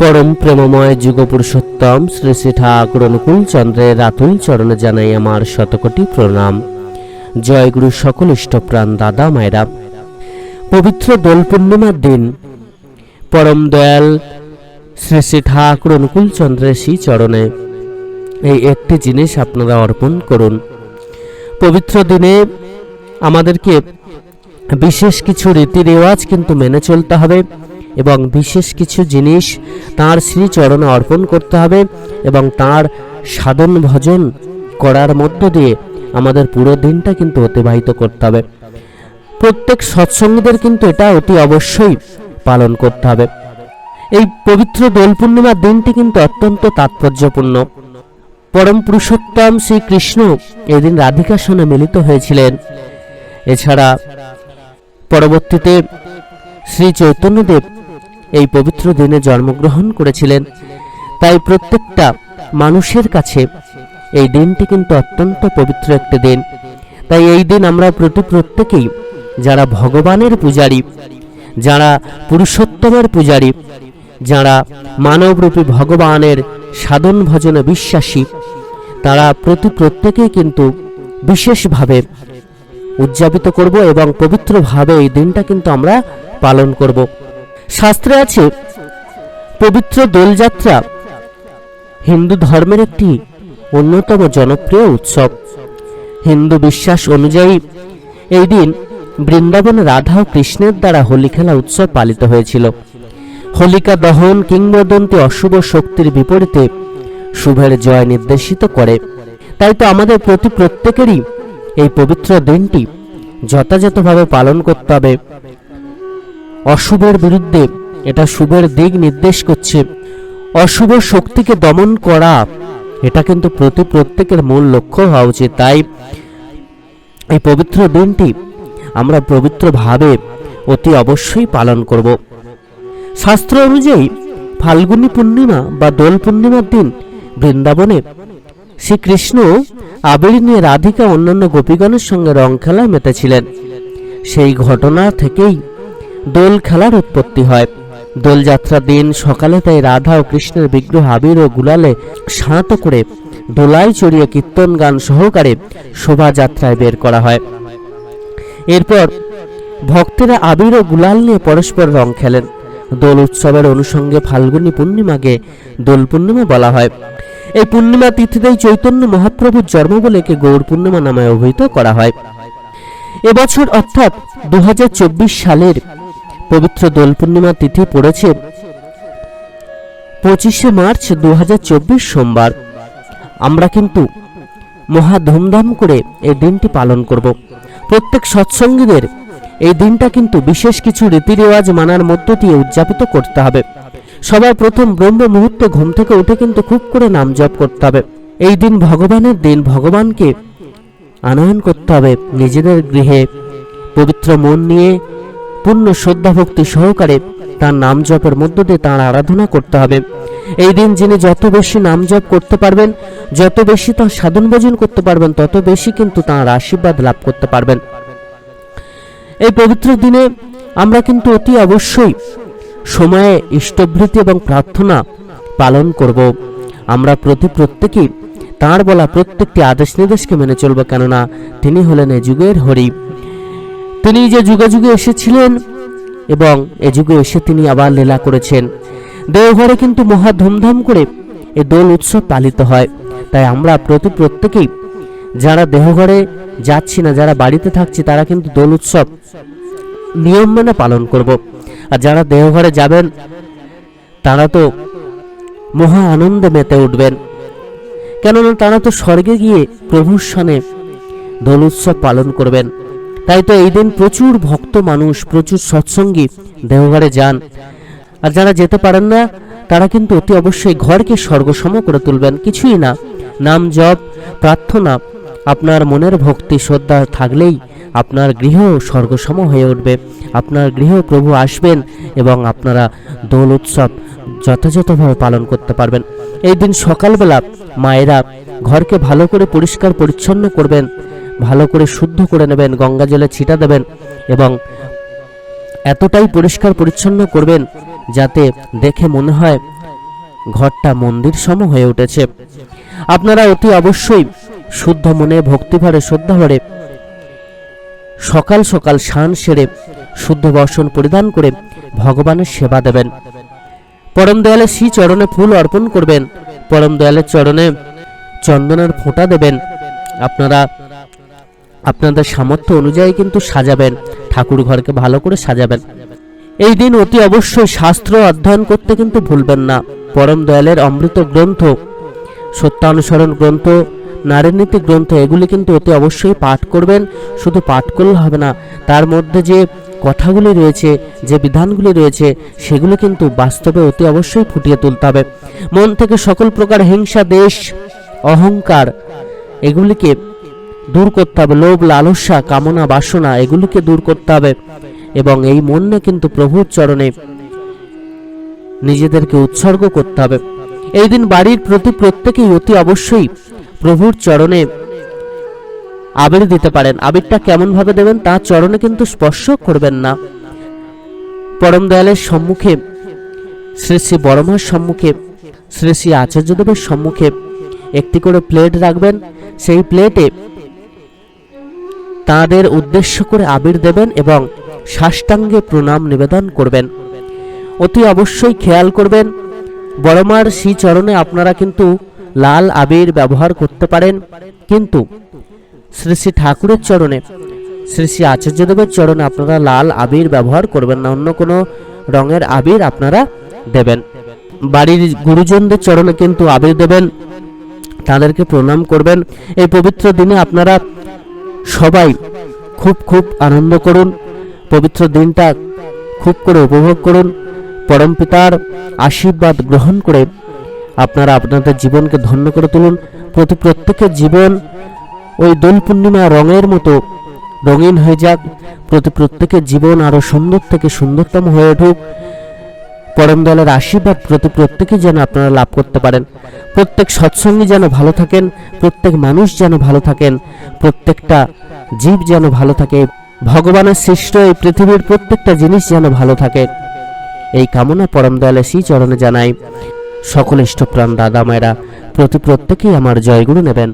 পরম প্রেমময় যুগ পুরুষোত্তম শ্রী শ্রী ঠাকুর অনুকূল চন্দ্রের রাতুল চরণে জানাই আমার শতকোটি প্রণাম। জয় গুরু সকল ইষ্টপ্রাণ দাদা মায়েরা। পবিত্র দোল পূর্ণিমার দিন পরম দয়াল শ্রী শ্রী ঠাকুর অনুকূল চন্দ্রের শ্রী চরণে এই একটি জিনিস আপনারা অর্পণ করুন। পবিত্র দিনে আমাদেরকে বিশেষ কিছু রীতি রেওয়াজ কিন্তু মেনে চলতে হবে। এবং বিশেষ কিছু জিনিস তার শ্রীচরণে অর্পণ করতে হবে এবং তার সাধন ভজন করার মধ্য দিয়ে আমাদের পুরো দিনটা কিন্তু অতিবাহিত করতে হবে। প্রত্যেক সৎসঙ্গীদের কিন্তু এটা অতি অবশ্যই পালন করতে হবে। এই পবিত্র দোল পূর্ণিমার দিনটি কিন্তু অত্যন্ত তাৎপর্যপূর্ণ। পরম পুরুষোত্তম শ্রীকৃষ্ণ এদিন রাধিকার সঙ্গে মিলিত হয়েছিলেন। এছাড়া পরবর্তীতে শ্রী চৈতন্যদেব এই পবিত্র দিনে জন্মগ্রহণ করেছিলেন। তাই প্রত্যেকটা মানুষের কাছে এই দিনটি কিন্তু অত্যন্ত পবিত্র একটি দিন। তাই এই দিন আমরা প্রতি প্রত্যেকেই যারা ভগবানের পূজারী, যারা পুরুষোত্তমের পূজারী, যারা মানবরূপী ভগবানের সাধন ভজনে বিশ্বাসী, তারা প্রতি প্রত্যেকেই কিন্তু বিশেষভাবে উদযাপিত করব এবং পবিত্রভাবে এই দিনটা কিন্তু আমরা পালন করব। শাস্ত্রে আছে, পবিত্র দোলযাত্রা হিন্দু ধর্মের একটি অন্যতম জনপ্রিয় উৎসব। হিন্দু বিশ্বাস অনুযায়ী, এই দিন বৃন্দাবনে রাধা ও কৃষ্ণের দ্বারা হোলি খেলা উৎসব পালিত হয়েছিল। হোলিকা দহন কিংবদন্তি অশুভ শক্তির বিপরীতে শুভের জয় নির্দেশিত করে। তাই তো আমাদের প্রতি প্রত্যেকেরই এই পবিত্র দিনটি যথাযথভাবে পালন করতে হবে। অশুভের বিরুদ্ধে এটা শুভের দিক নির্দেশ করছে। অশুভ শক্তিকে দমন করা, এটা কিন্তু প্রতি প্রত্যেকের মূল লক্ষ্য হওয়া উচিত। তাই এই পবিত্র দিনটি আমরা পবিত্রভাবে অতি অবশ্যই পালন করব। শাস্ত্র অনুযায়ী ফাল্গুনী পূর্ণিমা বা দোল পূর্ণিমার দিন বৃন্দাবনে শ্রীকৃষ্ণ আবির নিয়ে রাধিকা অন্যান্য গোপীগণের সঙ্গে রং খেলায় মেতেছিলেন। সেই ঘটনা থেকেই দোল খেলার উৎপত্তি হয়। দোলযাত্রার দিন সকালে তাই রাধা ও কৃষ্ণের বিগ্রহ আবির ও গুলালে শাঁত করে দোলায় চড়িয়ে কীর্তন গান সহকারে শোভাযাত্রায় বের করা হয়। এরপর ভক্তেরা আবির ও গুলাল নিয়ে পরস্পর রং খেলেন। দোল উৎসবের অনুষঙ্গে ফাল্গুনী পূর্ণিমাকে দোল পূর্ণিমা বলা হয়। এই পূর্ণিমা তিথিতেই চৈতন্য মহাপ্রভুর জন্ম বলে একে গৌর পূর্ণিমা নামে অভিহিত করা হয়। এবছর অর্থাৎ দুহাজার চব্বিশ সালের পবিত্র দোল পূর্ণিমা তিথি পড়েছে পঁচিশে মার্চ দু হাজার চব্বিশ সোমবার। আমরা কিন্তু মহা ধুমধাম করে এই দিনটি পালন করব। প্রত্যেক সৎসঙ্গীদের এই দিনটা কিন্তু বিশেষ কিছু রীতিরেওয়াজ মানার মধ্য দিয়ে উদযাপিত করতে হবে। সবার প্রথম ব্রহ্ম মুহূর্তে ঘুম থেকে উঠে কিন্তু খুব করে নাম জপ করতে হবে। এই দিন ভগবানের দিন ভগবানকে আনয়ন করতে হবে। নিজেদের গৃহে পবিত্র মন নিয়ে পূর্ণ শ্রদ্ধা ভক্তি সহকারে তার নাম জপের মধ্য দিয়ে তাঁর আরাধনা করতে হবে। এই দিন যিনি যত বেশি নাম জপ করতে পারবেন, যত বেশি তার সাধন ভোজন করতে পারবেন, তত বেশি কিন্তু তাঁর আশীর্বাদ লাভ করতে পারবেন। এই পবিত্র দিনে আমরা কিন্তু অতি অবশ্যই সময়ে ইষ্টভৃতি এবং প্রার্থনা পালন করব। আমরা প্রতি প্রত্যেকেই তাঁর বলা প্রত্যেকটি আদেশ নির্দেশকে মেনে চলব, কেননা তিনি হলেন এ যুগের হরি। তিনি যে যুগে যুগে এসেছিলেন এবং এ যুগে এসে তিনি আবার লীলা করেছেন। দেওঘরে কিন্তু মহা ধুমধাম করে এ দোল উৎসব পালিত হয়। তাই আমরা প্রতি প্রত্যেকেই যারা দেহঘরে যাচ্ছি না, যারা বাড়িতে থাকছি, তারা কিন্তু দোল উৎসব নিয়ম মেনে পালন করব। আর যারা দেহঘরে যাবেন, তারা তো মহা আনন্দে মেতে উঠবেন। কেননা তারা তো স্বর্গে গিয়ে প্রভুর সনে দোল উৎসব পালন করবেন। তাই তো এই দিন প্রচুর ভক্ত মানুষ, প্রচুর সৎসঙ্গী দেহঘরে যান। আর যারা যেতে পারেন না, তারা কিন্তু অতি অবশ্যই ঘরকে স্বর্গসম করে তুলবেন। কিছুই না। নাম জপ, প্রার্থনা, আপনার মনের ভক্তি, শ্রদ্ধা থাকলেই আপনার গৃহ স্বর্গসম হয়ে উঠবে। আপনার গৃহ প্রভু আসবেন এবং আপনারা দোল উৎসব যথাযথভাবে পালন করতে পারবেন। এই দিন সকালবেলা মায়েরা ঘরকে ভালো করে পরিষ্কার পরিচ্ছন্ন করবেন। ভালো করে শুদ্ধ করে নেবেন, গঙ্গা জলে ছিটা দেবেন এবং এতটাই পরিষ্কার পরিচ্ছন্ন করবেন যাতে দেখে মনে হয় ঘরটা মন্দির সম হয়ে উঠেছে। আপনারা অতি অবশ্যই শুদ্ধ মনে, ভক্তিভরে, শ্রদ্ধাভরে সকাল সকাল স্নান সেরে শুদ্ধ বর্ষণ পরিধান করে ভগবানের সেবা দেবেন। পরম দয়ালের শ্রী চরণে ফুল অর্পণ করবেন। পরম দয়ালের চরণে চন্দনের ফোঁটা দেবেন। আপনারা আপনাদের সামর্থ্য অনুযায়ী কিন্তু সাজাবেন ঠাকুর ঘরকে ভালো করে সাজাবেন। এই দিন অতি অবশ্যই শাস্ত্র অধ্যয়ন করতে কিন্তু ভুলবেন না। পরম দয়ালের অমৃত গ্রন্থ, সত্যানুসরণ গ্রন্থ নারীনীতি গ্রন্থ, এগুলি কিন্তু অতি অবশ্যই পাঠ করবেন। শুধু পাঠ করলে হবে না, তার মধ্যে যে কথাগুলি রয়েছে, যে বিধানগুলি রয়েছে, সেগুলো কিন্তু বাস্তবে অতি অবশ্যই ফুটিয়ে তুলতে হবে। মন থেকে সকল প্রকার হিংসা, দেশ, অহংকার, এগুলিকে দূর করতে হবে। লোভ, লালসা, কামনা, বাসনা, এগুলিকে দূর করতে হবে। এবং এই মনে কিন্তু প্রভুর চরণে নিজেদেরকে উৎসর্গ করতে হবে। এই দিন বাড়ির প্রতি প্রত্যেকেই অতি অবশ্যই প্রভুর চরণে আবির দিতে পারেন। আবিরটা কেমন ভাবে দেবেন তার চরণে কিন্তু স্পর্শ করবেন না। পরম দয়ালের সম্মুখে, শ্রী শ্রী বড়মার সম্মুখে, শ্রী শ্রী আচার্যদেবের সম্মুখে একটি করে প্লেট রাখবেন। সেই প্লেটে তাদের উদ্দেশ্য করে আবির দেবেন এবং সাষ্টাঙ্গে প্রণাম নিবেদন করবেন। অতি অবশ্যই খেয়াল করবেন, বড়মার শ্রী চরণে আপনারা কিন্তু লাল আবির ব্যবহার করতে পারেন, কিন্তু শ্রী শ্রী ঠাকুরের চরণে, শ্রী শ্রী আচার্যদেবের চরণে আপনারা লাল আবির ব্যবহার করবেন না, অন্য কোনো রঙের আবির আপনারা দেবেন। বাড়ির গুরুজনদের চরণে কিন্তু আবির দেবেন, তাদেরকে প্রণাম করবেন। এই পবিত্র দিনে আপনারা সবাই খুব খুব আনন্দ করুন, পবিত্র দিনটা খুব করে উপভোগ করুন। পরম পিতার আশীর্বাদ গ্রহণ করে আপনারা আপনাদের জীবনকে ধন্য করে তুলুন। প্রতি প্রত্যেকের জীবন ওই দোল পূর্ণিমা রঙের মতো রঙিন হয়ে যাক। প্রতি প্রত্যেকের জীবন আরও সুন্দর থেকে সুন্দরতম হয়ে উঠুক। পরম দলের আশীর্বাদ প্রতি প্রত্যেকে যেন আপনারা লাভ করতে পারেন। প্রত্যেক সৎসঙ্গী যেন ভালো থাকেন, প্রত্যেক মানুষ যেন ভালো থাকেন, প্রত্যেকটা জীব যেন ভালো থাকে, ভগবানের সৃষ্ট এই পৃথিবীর প্রত্যেকটা জিনিস যেন ভালো থাকে। এই কামনা পরম দয়ালে শ্রী চরণে জানাই, সকল ইষ্টপ্রাণ দাদা মায়েরা, প্রতি প্রত্যেকেই আমার জয়গুরু নেবেন।